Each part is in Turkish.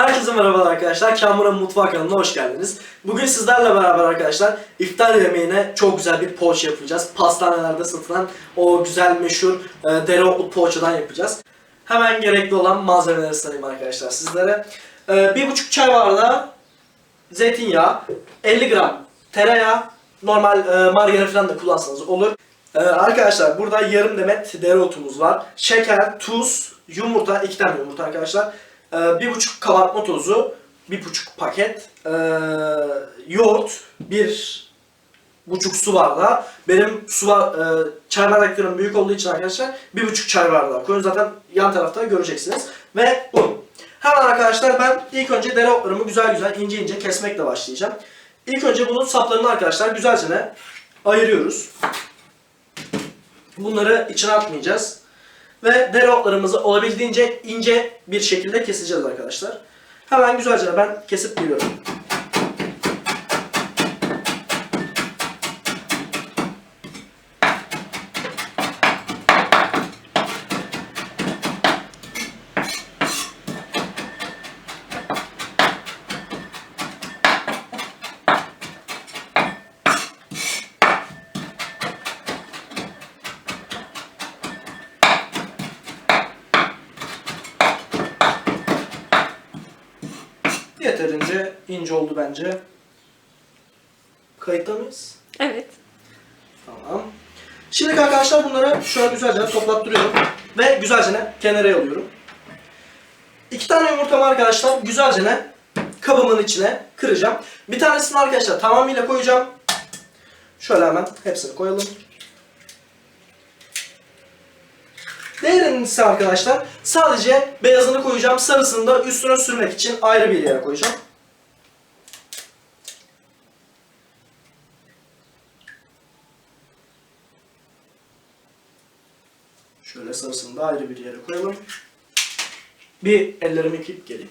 Herkese merhabalar arkadaşlar. Kamuran Mutfağı kanalına hoş geldiniz. Bugün sizlerle beraber arkadaşlar iftar yemeğine çok güzel bir poğaça yapacağız. Pastanelerde satılan o güzel meşhur e, dereotlu poğaçadan yapacağız. Hemen gerekli olan malzemeleri sayayım arkadaşlar sizlere. E, bir buçuk çay bardağı zeytinyağı, 50 gram tereyağı, normal e, margarin falan da kullansanız olur. E, arkadaşlar burada yarım demet dereotumuz var. Şeker, tuz, yumurta, iki tane yumurta arkadaşlar. E, bir buçuk kabartma tozu, bir buçuk paket, e, yoğurt, bir buçuk su bardağı. Benim su var, e, çay bardaklarım büyük olduğu için arkadaşlar bir buçuk çay bardağı koyun. Zaten yan tarafta göreceksiniz. Ve un. Hemen arkadaşlar ben ilk önce dereotlarımı güzel güzel ince ince kesmekle başlayacağım. İlk önce bunun saplarını arkadaşlar güzelce ayırıyoruz. Bunları içine atmayacağız. Ve dereotlarımızı olabildiğince ince bir şekilde keseceğiz arkadaşlar. Hemen güzelce ben kesip geliyorum. Yeterince ince oldu bence. Kayıtta mıyız? Evet. Tamam. Şimdi arkadaşlar bunları şöyle güzelce toplattırıyorum. Ve güzelce kenara alıyorum. İki tane yumurtamı arkadaşlar güzelce kabımın içine kıracağım. Bir tanesini arkadaşlar tamamıyla koyacağım. Şöyle hemen hepsini koyalım. Diğerini ise arkadaşlar sadece beyazını koyacağım. Sarısını da üstüne sürmek için ayrı bir yere koyacağım. Şöyle sarısını da ayrı bir yere koyalım. Bir ellerimi yıkayıp geleyim.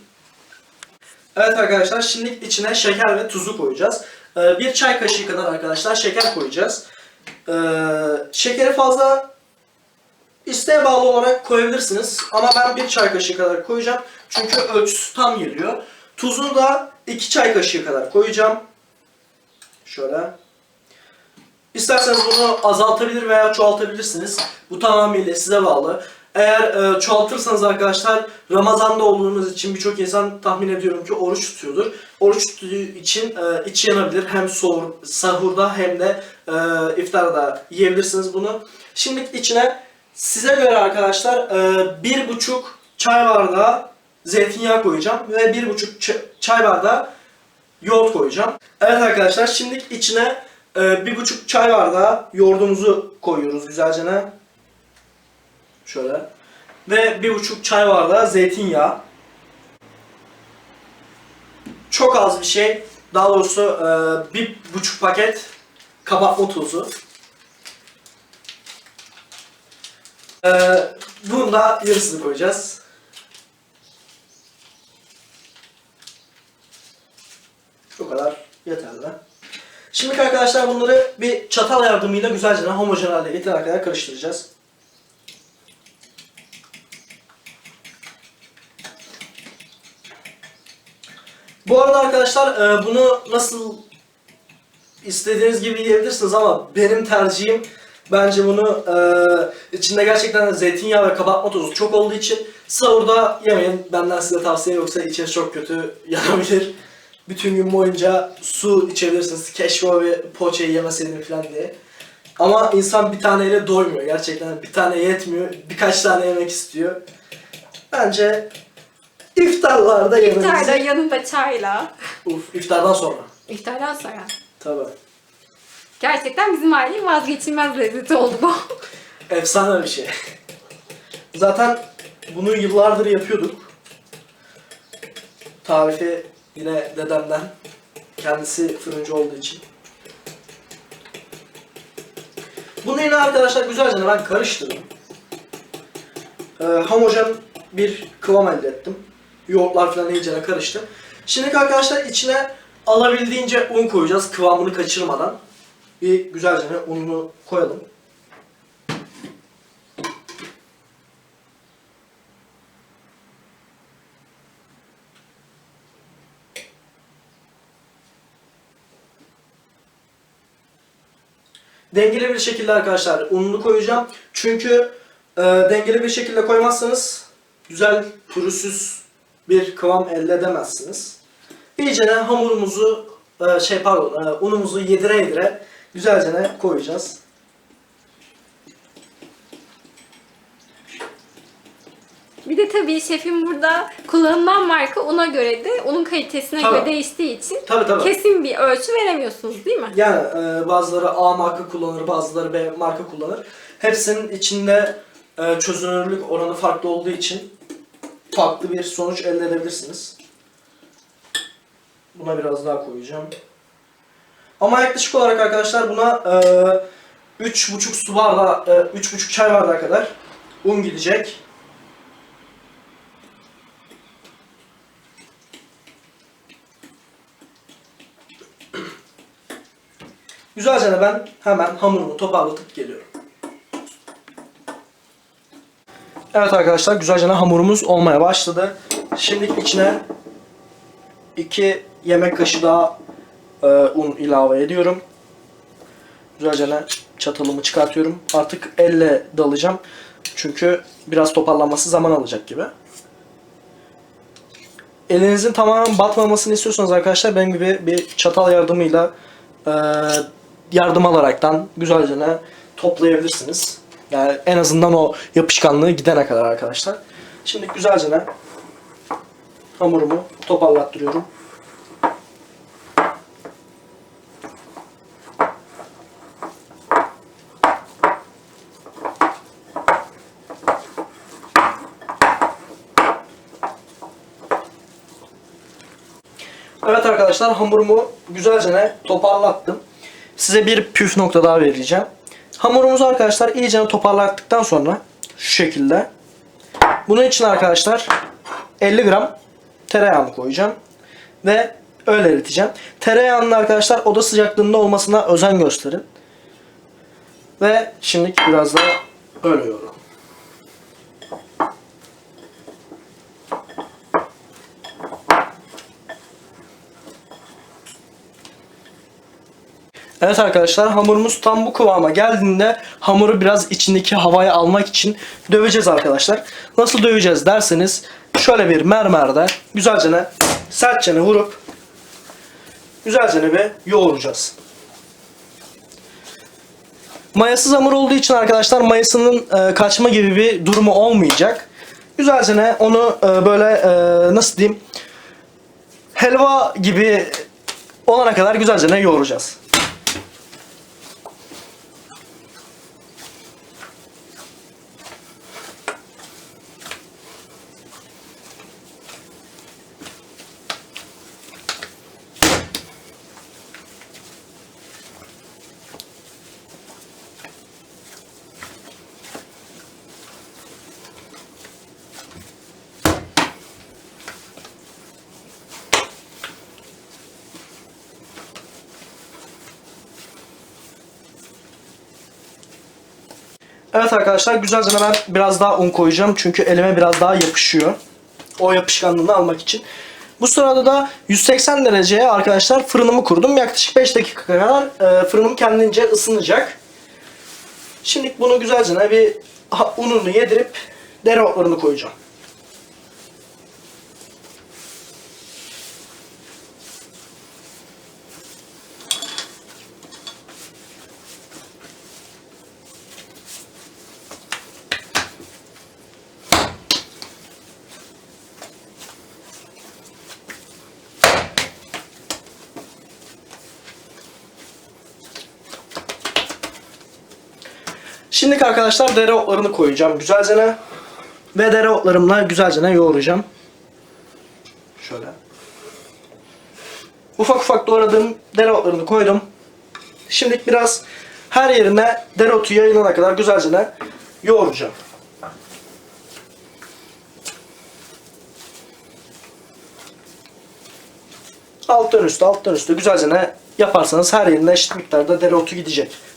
Evet arkadaşlar şimdi içine şeker ve tuzu koyacağız. Ee, bir çay kaşığı kadar arkadaşlar şeker koyacağız. Ee, şekeri fazla isteğe bağlı olarak koyabilirsiniz. Ama ben bir çay kaşığı kadar koyacağım. Çünkü ölçüsü tam geliyor. Tuzunu da iki çay kaşığı kadar koyacağım. Şöyle. İsterseniz bunu azaltabilir veya çoğaltabilirsiniz. Bu tamamıyla size bağlı. Eğer e, çoğaltırsanız arkadaşlar Ramazan'da olduğunuz için birçok insan tahmin ediyorum ki oruç tutuyordur. Oruç tuttuğu için e, içi yanabilir. Hem sahurda hem de e, iftarda yiyebilirsiniz bunu. Şimdi içine size göre arkadaşlar e, bir buçuk çay bardağı zeytinyağı koyacağım ve bir buçuk çay bardağı yoğurt koyacağım. Evet arkadaşlar şimdi içine e, bir buçuk çay bardağı yoğurdumuzu koyuyoruz güzelce. Şöyle. Ve bir buçuk çay bardağı zeytinyağı. Çok az bir şey. Daha doğrusu e, bir buçuk paket kabartma tozu. E, bunun da yarısını koyacağız. Bu kadar yeterli. Şimdi arkadaşlar bunları bir çatal yardımıyla güzelce homojen hale getirene kadar karıştıracağız. Bu arada arkadaşlar e, bunu nasıl istediğiniz gibi yiyebilirsiniz ama benim tercihim bence bunu e, içinde gerçekten zeytinyağı ve kabartma tozu çok olduğu için sahurda yemeyin. Benden size tavsiye yoksa içiniz çok kötü yanabilir. Bütün gün boyunca su içebilirsiniz. Keşke o bir poğaçayı yemeseydim falan diye. Ama insan bir taneyle doymuyor gerçekten. Bir tane yetmiyor. Birkaç tane yemek istiyor. Bence iftarlarda yemenizi... İftarda yanında çayla. Uf, iftardan sonra. İftardan sonra. Tabii. Gerçekten bizim ailenin vazgeçilmez lezzeti oldu bu. Efsane bir şey. Zaten bunu yıllardır yapıyorduk. Tarifi yine dedemden. Kendisi fırıncı olduğu için. Bunu yine arkadaşlar güzelce ben karıştırdım. Ee, homojen bir kıvam elde ettim. Yoğurtlar falan iyice karıştı. Şimdi arkadaşlar içine alabildiğince un koyacağız kıvamını kaçırmadan bir güzelce ununu koyalım. Dengeli bir şekilde arkadaşlar ununu koyacağım. Çünkü e, dengeli bir şekilde koymazsanız güzel pürüzsüz bir kıvam elde edemezsiniz. İyice hamurumuzu e, şey pardon e, unumuzu yedire yedire güzelce koyacağız. Bir de tabii şefim burada kullanılan marka una göre de unun kalitesine Tabii. göre değiştiği için Tabii tabii. kesin bir ölçü veremiyorsunuz değil mi? Yani e, bazıları A marka kullanır, bazıları B marka kullanır. Hepsinin içinde e, çözünürlük oranı farklı olduğu için farklı bir sonuç elde edebilirsiniz. Buna biraz daha koyacağım. Ama yaklaşık olarak arkadaşlar buna e, 3,5 su bardağı, e, 3,5 çay bardağı kadar un gidecek. Güzelce de ben hemen hamurumu toparlatıp geliyorum. Evet arkadaşlar güzelce hamurumuz olmaya başladı. Şimdi içine 2 yemek kaşığı daha e, un ilave ediyorum. Güzelce çatalımı çıkartıyorum. Artık elle dalacağım. Çünkü biraz toparlanması zaman alacak gibi. Elinizin tamamen batmamasını istiyorsanız arkadaşlar benim gibi bir çatal yardımıyla e, yardım alaraktan güzelce toplayabilirsiniz. Yani en azından o yapışkanlığı gidene kadar arkadaşlar. Şimdi güzelce hamurumu toparlattırıyorum. Evet arkadaşlar hamurumu güzelce toparlattım. Size bir püf nokta daha vereceğim. Hamurumuzu arkadaşlar iyice toparlattıktan sonra şu şekilde. Bunun için arkadaşlar 50 gram tereyağını koyacağım. Ve öyle eriteceğim. Tereyağının arkadaşlar oda sıcaklığında olmasına özen gösterin. Ve şimdi biraz da öyle. Evet arkadaşlar hamurumuz tam bu kıvama geldiğinde hamuru biraz içindeki havayı almak için döveceğiz arkadaşlar. Nasıl döveceğiz derseniz şöyle bir mermerde güzelce sertçe vurup güzelce bir yoğuracağız. Mayasız hamur olduğu için arkadaşlar mayasının e, kaçma gibi bir durumu olmayacak. Güzelce onu e, böyle e, nasıl diyeyim helva gibi olana kadar güzelce yoğuracağız. Evet arkadaşlar güzelce ben biraz daha un koyacağım. Çünkü elime biraz daha yapışıyor. O yapışkanlığını almak için. Bu sırada da 180 dereceye arkadaşlar fırınımı kurdum. Yaklaşık 5 dakika kadar e, fırınım kendince ısınacak. Şimdi bunu güzelce bir ununu yedirip dereotlarını koyacağım. Şimdi arkadaşlar dereotlarını koyacağım güzelce ve dereotlarımla güzelce yoğuracağım. Şöyle. Ufak ufak doğradığım dereotlarını koydum. Şimdi biraz her yerine dereotu yayılana kadar güzelce yoğuracağım. Alttan üstü alttan üstü güzelce yaparsanız her yerine eşit miktarda dereotu gidecek.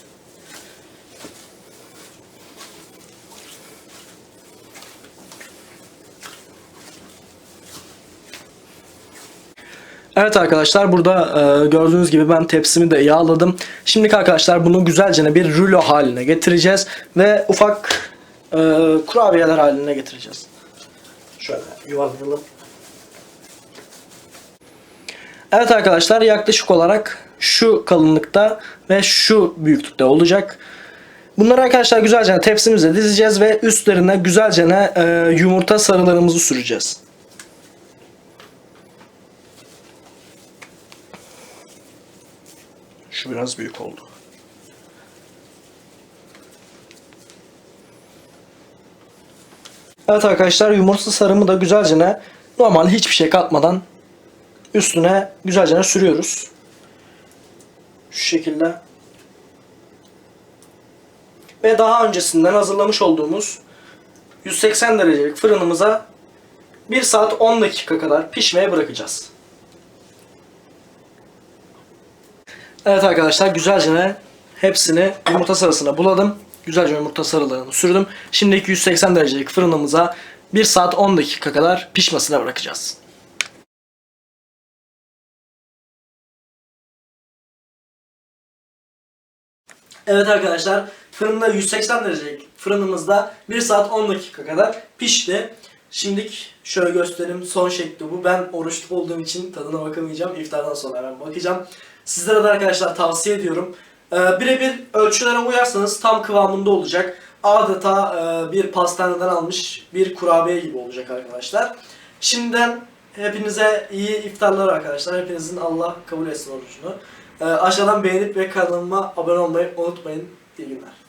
Evet arkadaşlar burada e, gördüğünüz gibi ben tepsimi de yağladım. Şimdi arkadaşlar bunu güzelce bir rulo haline getireceğiz ve ufak e, kurabiyeler haline getireceğiz. Şöyle yuvarlayalım. Evet arkadaşlar yaklaşık olarak şu kalınlıkta ve şu büyüklükte olacak. Bunları arkadaşlar güzelce tepsimize dizeceğiz ve üstlerine güzelce e, yumurta sarılarımızı süreceğiz. Şu biraz büyük oldu. Evet arkadaşlar yumurta sarımı da güzelce normal hiçbir şey katmadan üstüne güzelce sürüyoruz. Şu şekilde. Ve daha öncesinden hazırlamış olduğumuz 180 derecelik fırınımıza 1 saat 10 dakika kadar pişmeye bırakacağız. Evet arkadaşlar güzelce hepsini yumurta sarısına buladım. Güzelce yumurta sarılarını sürdüm. Şimdi 280 derecelik fırınımıza 1 saat 10 dakika kadar pişmesine bırakacağız. Evet arkadaşlar fırında 180 derecelik fırınımızda 1 saat 10 dakika kadar pişti. Şimdilik şöyle göstereyim son şekli bu. Ben oruçlu olduğum için tadına bakamayacağım. İftardan sonra hemen bakacağım. Sizlere de arkadaşlar tavsiye ediyorum. Ee, Birebir ölçülere uyarsanız tam kıvamında olacak. Adeta e, bir pastaneden almış bir kurabiye gibi olacak arkadaşlar. Şimdiden hepinize iyi iftarlar arkadaşlar. Hepinizin Allah kabul etsin orucunu. Ee, aşağıdan beğenip ve kanalıma abone olmayı unutmayın. İyi günler.